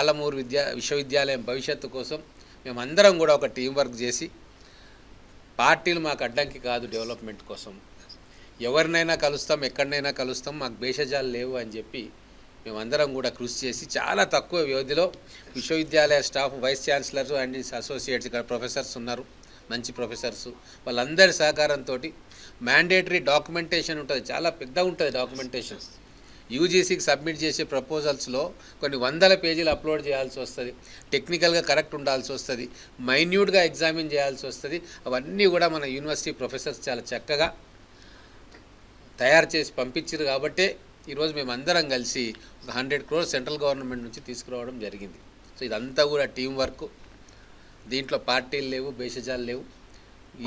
పాలమూరు విద్యా విశ్వవిద్యాలయం భవిష్యత్తు కోసం మేమందరం కూడా ఒక టీం వర్క్ చేసి పార్టీలు మాకు అడ్డంకి కాదు డెవలప్మెంట్ కోసం. ఎవరినైనా కలుస్తాం ఎక్కడనైనా కలుస్తాం మాకు భేషజాలు లేవు అని చెప్పి మేమందరం కూడా కృషి చేసి చాలా తక్కువ వ్యవధిలో విశ్వవిద్యాలయ staff vice chancellors and associates ఇక్కడ ప్రొఫెసర్స్ ఉన్నారు మంచి ప్రొఫెసర్స్ వాళ్ళందరి సహకారంతో మ్యాండేటరీ డాక్యుమెంటేషన్ ఉంటుంది చాలా పెద్ద ఉంటుంది డాక్యుమెంటేషన్ యూజీసీకి సబ్మిట్ చేసే ప్రపోజల్స్లో కొన్ని వందల పేజీలు అప్లోడ్ చేయాల్సి వస్తుంది. టెక్నికల్గా కరెక్ట్ ఉండాల్సి వస్తుంది. మైన్యూట్గా ఎగ్జామిన్ చేయాల్సి వస్తుంది. అవన్నీ కూడా మన యూనివర్సిటీ ప్రొఫెసర్స్ చాలా చక్కగా తయారు చేసి పంపించారు కాబట్టే ఈరోజు మేము అందరం కలిసి ఒక హండ్రెడ్ క్రోర్స్ సెంట్రల్ గవర్నమెంట్ నుంచి తీసుకురావడం జరిగింది. సో ఇదంతా కూడా టీం వర్క్. దీంట్లో పార్టీలు లేవు భేషజాలు లేవు.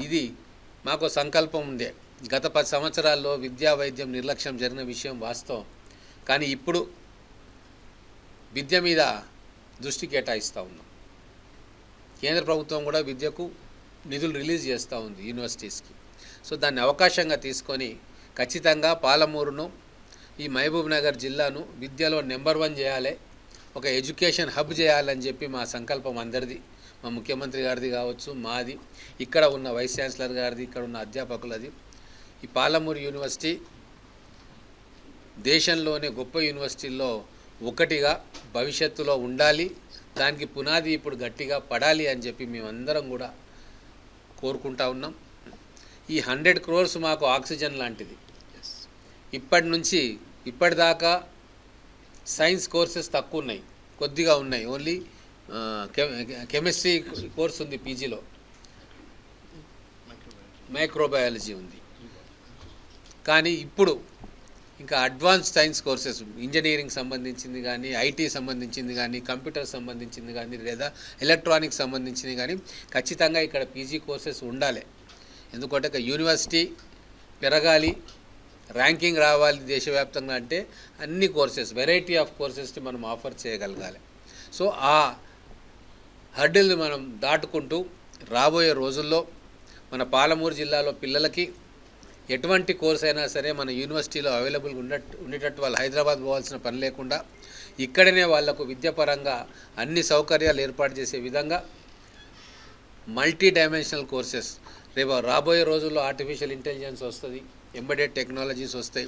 ఇది మాకు సంకల్పం ఉందే. గత పది సంవత్సరాల్లో విద్యా వైద్యం నిర్లక్ష్యం జరిగిన విషయం వాస్తవం. కానీ ఇప్పుడు విద్య మీద దృష్టి కేటాయిస్తూ ఉన్నాం. కేంద్ర ప్రభుత్వం కూడా విద్యకు నిధులు రిలీజ్ చేస్తూ ఉంది యూనివర్సిటీస్కి. సో దాన్ని అవకాశంగా తీసుకొని ఖచ్చితంగా పాలమూరును ఈ మహబూబ్ నగర్ జిల్లాను విద్యలో నెంబర్ వన్ చేయాలి ఒక ఎడ్యుకేషన్ హబ్ చేయాలని చెప్పి మా సంకల్పం అందరిది. మా ముఖ్యమంత్రి గారిది కావచ్చు మాది. ఇక్కడ ఉన్న వైస్ ఛాన్సలర్ గారిది ఇక్కడ ఉన్న అధ్యాపకులది. ఈ పాలమూరు యూనివర్సిటీ దేశంలోనే గొప్ప యూనివర్సిటీల్లో ఒకటిగా భవిష్యత్తులో ఉండాలి దానికి పునాది ఇప్పుడు గట్టిగా పడాలి అని చెప్పి మేమందరం కూడా కోరుకుంటా ఉన్నాం. ఈ హండ్రెడ్ క్రోర్స్ మాకు ఆక్సిజన్ లాంటిది. ఇప్పటి నుంచి ఇప్పటిదాకా సైన్స్ కోర్సెస్ తక్కువ ఉన్నాయి కొద్దిగా ఉన్నాయి. ఓన్లీ కెమిస్ట్రీ కోర్స్ ఉంది పీజీలో. మైక్రోబయాలజీ ఉంది. కానీ ఇప్పుడు ఇంకా అడ్వాన్స్ సైన్స్ కోర్సెస్ ఇంజనీరింగ్ సంబంధించింది కానీ ఐటీ సంబంధించింది కానీ కంప్యూటర్ సంబంధించింది కానీ లేదా ఎలక్ట్రానిక్స్ సంబంధించింది కానీ ఖచ్చితంగా ఇక్కడ పీజీ కోర్సెస్ ఉండాలి. ఎందుకంటే ఒక యూనివర్సిటీ పెరగాలి ర్యాంకింగ్ రావాలి దేశవ్యాప్తంగా అంటే అన్ని కోర్సెస్ వెరైటీ ఆఫ్ కోర్సెస్ని మనం ఆఫర్ చేయగలగాలి. సో ఆ హర్డిల్ని మనం దాటుకుంటూ రాబోయే రోజుల్లో మన పాలమూరు జిల్లాలో పిల్లలకి ఎటువంటి కోర్స్ అయినా సరే మన యూనివర్సిటీలో అవైలబుల్గా ఉన్నట్టు ఉండేటట్టు వాళ్ళు హైదరాబాద్ పోవాల్సిన పని లేకుండా ఇక్కడనే వాళ్ళకు విద్యాపరంగా అన్ని సౌకర్యాలు ఏర్పాటు చేసే విధంగా మల్టీ డైమెన్షనల్ కోర్సెస్. రేపు రాబోయే రోజుల్లో ఆర్టిఫిషియల్ ఇంటెలిజెన్స్ వస్తుంది ఎంబెడెడ్ టెక్నాలజీస్ వస్తాయి.